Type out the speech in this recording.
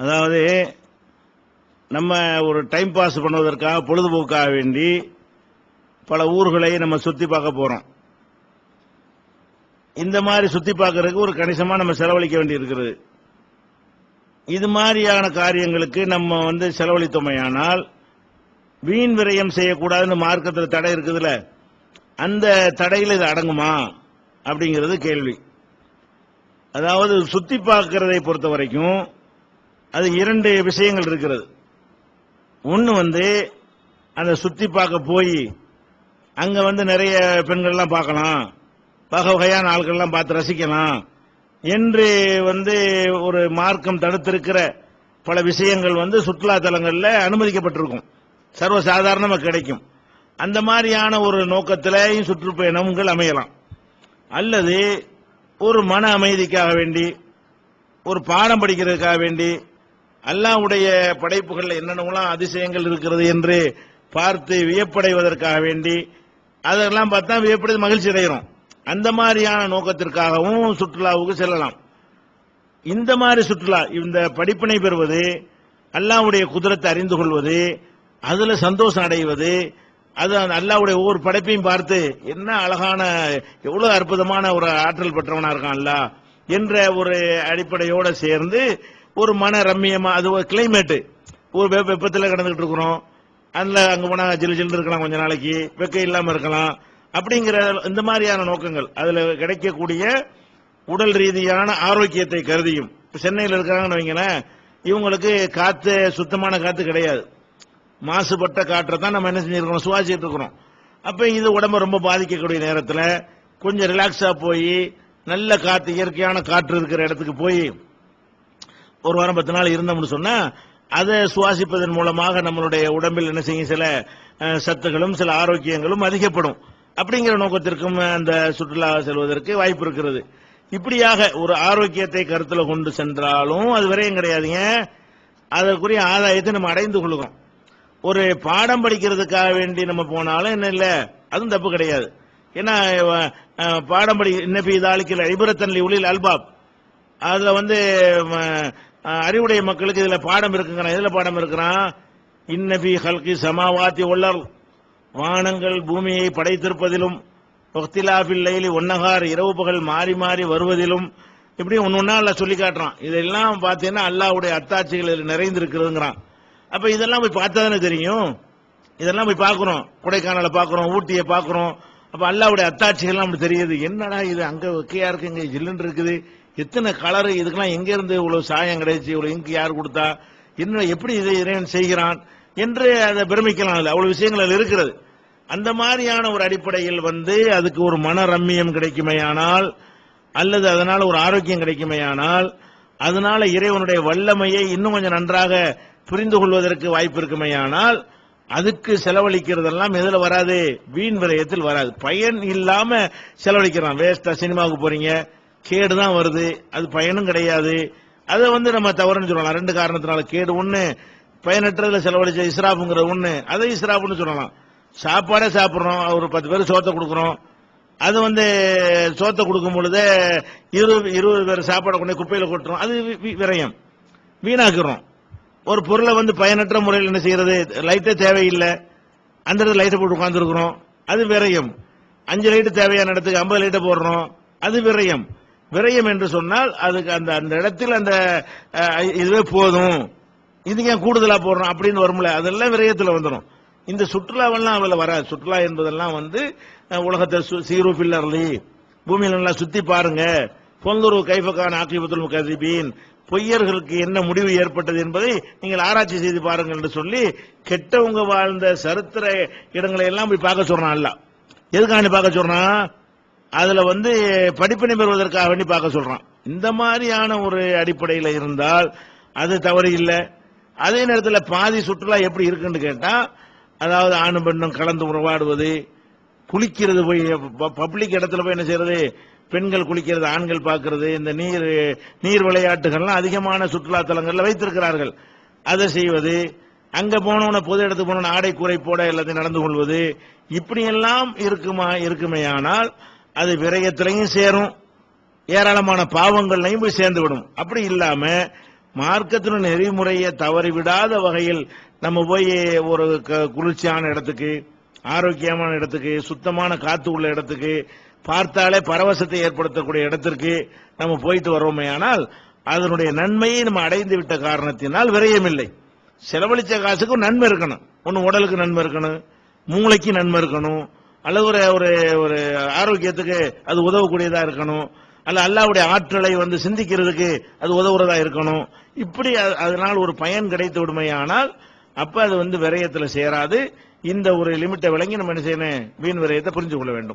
அதாவது நம்ம ஒரு டைம் பாஸ் பண்ணுவதற்காக பொழுதுபோக்காக வேண்டி பல ஊர்களை நம்ம சுத்தி பார்க்க போறோம். இந்த மாதிரி சுத்தி பார்க்கறதுக்கு ஒரு கணிசமா நம்ம செலவழிக்க வேண்டி இருக்கிறது இது மாதிரியான காரியங்களுக்கு நம்ம வந்து செலவழித்தோமையானால் வீண் விரயம் செய்யக்கூடாதுன்னு மார்க்கத்தில் தடை இருக்குதுல்ல? அந்த தடையில் இது அடங்குமா? அப்படிங்கிறது கேள்வி. அதாவது சுத்தி பார்க்கிறதை பொறுத்த வரைக்கும் அது இரண்டு விஷயங்கள் இருக்கிறது. ஒன்று வந்து அந்த சுத்தி பார்க்க போய் அங்க வந்து நிறைய பெண்கள்லாம் பார்க்கலாம். வகை வகையான ஆட்கள்லாம் பார்த்து ரசிக்கலாம். என்று வந்து ஒரு மார்க்கம் தடுத்திருக்கிற பல விஷயங்கள் வந்து சுற்றுலா தலங்களில் அனுமதிக்கப்பட்டிருக்கும். சர்வசாதாரணமாக கிடைக்கும். அந்த மாதிரியான ஒரு நோக்கத்திலேயும் சுற்றுப்பயணங்கள் அமையலாம். அல்லது ஒரு மன அமைதிக்காக வேண்டி ஒரு பாடம் படிக்கிறதுக்காக வேண்டி அல்லாவுடைய படைப்புகளில் என்னென்னலாம் அதிசயங்கள் இருக்கிறது என்று பார்த்து வியப்படைவதற்காக வேண்டி அதெல்லாம் பார்த்தா வியப்படைந்து மகிழ்ச்சி அடைகிறோம். அந்த மாதிரியான நோக்கத்திற்காகவும் சுற்றுலாவுக்கு செல்லலாம். இந்த மாதிரி சுற்றுலா இந்த படிப்பினை பெறுவது அல்லாவுடைய குதிரத்தை அறிந்து கொள்வது அதுல சந்தோஷம் அடைவது அது அல்லாவுடைய ஒவ்வொரு படைப்பையும் பார்த்து என்ன அழகான எவ்வளவு அற்புதமான ஒரு ஆற்றல் பெற்றவனா இருக்கான் அல்லாஹ் என்ற ஒரு அடிப்படையோட சேர்ந்து ஒரு மன ரம்மியமா அது ஒரு கிளைமேட்டு ஒரு வெப்பத்தில் வெப்பத்துல இருக்கிறோம். அதில் அங்கே போனால் ஜில்லு ஜில்லு இருக்கலாம் கொஞ்ச நாளைக்கு. வெக்கம் இல்லாமல் இருக்கலாம். அப்படிங்கிற இந்த மாதிரியான நோக்கங்கள். அதில் கிடைக்கக்கூடிய உடல் ரீதியான ஆரோக்கியத்தை கருதியும். இப்போ சென்னையில் இருக்கிறாங்கன்னு வைங்களேன் இவங்களுக்கு காற்று சுத்தமான காற்று கிடையாது. மாசுபட்ட காற்றை தான் நம்ம என்ன செஞ்சிருக்கிறோம்? சுவாசிட்டு இருக்கிறோம். அப்போ இது உடம்பை ரொம்ப பாதிக்கக்கூடிய நேரத்தில் கொஞ்சம் ரிலாக்ஸாக போய் நல்ல காற்று இயற்கையான காற்று இருக்கிற இடத்துக்கு போய் ஒரு வாரம் பத்து நாள் இருந்தோம்னு சொன்னா அதை சுவாசிப்பதன் மூலமாக நம்மளுடைய உடம்பில் என்ன செய்யும்? சில சத்துகளும் சில ஆரோக்கியங்களும் அதிகப்படும். அப்படிங்கிற நோக்கத்திற்கும் அந்த சுற்றுலா செல்வதற்கு வாய்ப்பு இருக்கிறது. இப்படியாக ஒரு ஆரோக்கியத்தை கருத்தில் கொண்டு சென்றாலும் அது வரையும் கிடையாதுங்க அதற்குரிய ஆதாயத்தை நம்ம அடைந்து கொள்கிறோம். ஒரு பாடம் படிக்கிறதுக்காக வேண்டி நம்ம போனாலும் என்ன இல்லை? அதுவும் தப்பு கிடையாது. ஏன்னா பாடம் படி இன்னபி இதாளிக்கல ஐபரத்தன்லி உளில் அல்பாப். அதுல வந்து அறிவுடைய மக்களுக்கு இதுல பாடம் இருக்குங்கிறான். எதுல பாடம் இருக்கிறான்? இன்னபி ஹல்கி சமாவாத்தி உள்ளர் வானங்கள் பூமியை படைத்திருப்பதிலும் ஒக்திலாபில் லைலி ஒன்னகார் இரவு பகல் மாறி மாறி வருவதிலும் இப்படி ஒன்று ஒன்றா அல்ல சொல்லி காட்டுறான். இதெல்லாம் பார்த்தீங்கன்னா அல்லாஹ்வுடைய அத்தாட்சிகள் இதில் நிறைந்திருக்கிறதுங்கிறான். அப்ப இதெல்லாம் போய் பார்த்தா தானே தெரியும்? இதெல்லாம் போய் பார்க்குறோம். கொடைக்கானலை பார்க்குறோம் ஊட்டியை பார்க்குறோம். அப்ப அல்லாவுடைய அத்தாட்சிகள்லாம் அப்படி தெரியுது. என்னடா இது அங்க வெக்கையா இருக்கு இங்க ஜில்லுன்னு இருக்குது. எத்தனை கலர் இதுக்கெல்லாம் எங்க இருந்து இவ்வளவு சாயம் கிடைச்சு இவ்வளவு இங்கு யார் கொடுத்தா? என்ன எப்படி இதை இறைவன் செய்கிறான்? என்று அதை பிரமிக்கலாம் இல்லை அவ்வளவு விஷயங்கள் இருக்கிறது. அந்த மாதிரியான ஒரு அடிப்படையில் வந்து அதுக்கு ஒரு மன ரம்மியம் கிடைக்குமேயானால் அல்லது அதனால ஒரு ஆரோக்கியம் கிடைக்குமேயானால் அதனால இறைவனுடைய வல்லமையை இன்னும் கொஞ்சம் நன்றாக புரிந்து கொள்வதற்கு வாய்ப்பு இருக்குமேயானால் அதுக்கு செலவழிக்கிறதெல்லாம் எதுல வராது? வீண் விரயத்தில் வராது. பயன் இல்லாம செலவழிக்கிறான். வேஸ்டா சினிமாவுக்கு போறீங்க கேடு தான் வருது. அது பயனும் கிடையாது. அதை வந்து நம்ம தவறுன்னு சொல்லலாம். ரெண்டு காரணத்தினால கேடு. ஒண்ணு பயனற்றதுல செலவழிச்ச இஸ்ராஃபுங்கிற ஒண்ணு. அதை இஸ்ராஃப்னு சொல்லலாம். சாப்பாடே சாப்பிடுறோம். ஒரு பத்து பேர் சோத்தை கொடுக்குறோம். அது வந்து சோத்தை கொடுக்கும் பொழுது இருபது இருபது பேர் சாப்பாடை கொண்டு குப்பையில் குப்பையில கொட்டுறோம். அது விரயம். வீணாக்குறோம். ஒரு பொருளை வந்து பயனற்ற முறையில் என்ன செய்யறது? லைட்டே தேவையில்லை. அந்த இடத்துல லைட்டை போட்டு உட்காந்துருக்குறோம் அது விரயம். அஞ்சு லைட்டு தேவையான இடத்துக்கு ஐம்பது லைட்டை போடுறோம். அது விரயம். விரயம் என்று சொன்னால் அதுக்கு அந்த அந்த இடத்தில் அந்த இதுவே போதும். இது ஏன் கூடுதலா போடுறோம் அப்படின்னு வரும்ல அதெல்லாம் விரயத்தில் வந்துடும் இந்த சுற்றுலாவெல்லாம் அவள் வராது. சுற்றுலா என்பதெல்லாம் வந்து உலகத்தை சு- சீரு பில்லர்லி. பூமியில நல்லா சுத்தி பாருங்க. பொங்கரு கைஃபகான் ஆக்கிபத்துல் முகதிபீன் பொய்யர்களுக்கு என்ன முடிவு ஏற்பட்டது என்பதை நீங்கள் ஆராய்ச்சி செய்து பாருங்கள் என்று சொல்லி கெட்டவங்க வாழ்ந்த சரித்திர இடங்களை எல்லாம் போய் பார்க்க சொல்றான் அல்ல எதுக்காண்டி பார்க்க சொல்றான் அதுல வந்து படிப்பினை பெறுவதற்காக வேண்டி பார்க்க சொல்றான். இந்த மாதிரியான ஒரு அடிப்படையில் இருந்தால் அது தவறு இல்லை. அதே நேரத்தில் பாதி சுற்றுலா எப்படி இருக்குன்னு கேட்டா அதாவது ஆணும் பெண்ணும் கலந்து உறவாடுவது குளிக்கிறது போய் பப்ளிக் இடத்துல போய் என்ன செய்யறது? பெண்கள் குளிக்கிறது ஆண்கள் பார்க்கறது இந்த நீர் நீர் விளையாட்டுகள்லாம் அதிகமான சுற்றுலா தலங்களில் வைத்திருக்கிறார்கள். அதை செய்வது அங்க போனவன பொது இடத்துக்கு போனவன ஆடை கூரை போட எல்லாத்தையும் நடந்து கொள்வது இப்படியெல்லாம் இருக்குமா இருக்குமே ஆனால் அது விரயத்திலையும் சேரும் ஏராளமான பாவங்கள்லையும் போய் சேர்ந்து விடும் அப்படி இல்லாம மார்க்கத்தின் நெறிமுறையை தவறிவிடாத வகையில் நம்ம போய் ஒரு க- குளிர்ச்சியான இடத்துக்கு ஆரோக்கியமான இடத்துக்கு சுத்தமான காத்து உள்ள இடத்துக்கு பார்த்தாலே பரவசத்தை ஏற்படுத்தக்கூடிய இடத்திற்கு நம்ம போயிட்டு வரோமே ஆனால் அதனுடைய நன்மையை நம்ம அடைந்து விட்ட காரணத்தினால் விரயமில்லை. செலவழிச்ச காசுக்கு நன்மை இருக்கணும். ஒன்னு உடலுக்கு நன்மை இருக்கணும். மூளைக்கு நன்மை இருக்கணும். அல்லது ஒரு ஒரு ஒரு ஆரோக்கியத்துக்கு அது உதவக்கூடியதா இருக்கணும். அல்ல அல்லாவுடைய ஆற்றலை வந்து சிந்திக்கிறதுக்கு அது உதவுறதா இருக்கணும். இப்படி அதனால் ஒரு பயன் கிடைத்து விடுமையானால் அப்ப அது வந்து விரயத்தில் சேராது. இந்த ஒரு லிமிட்டை விளங்கி நம்ம என்ன செய்யணும்? வீண் விரயத்தை புரிஞ்சு கொள்ள வேண்டும்.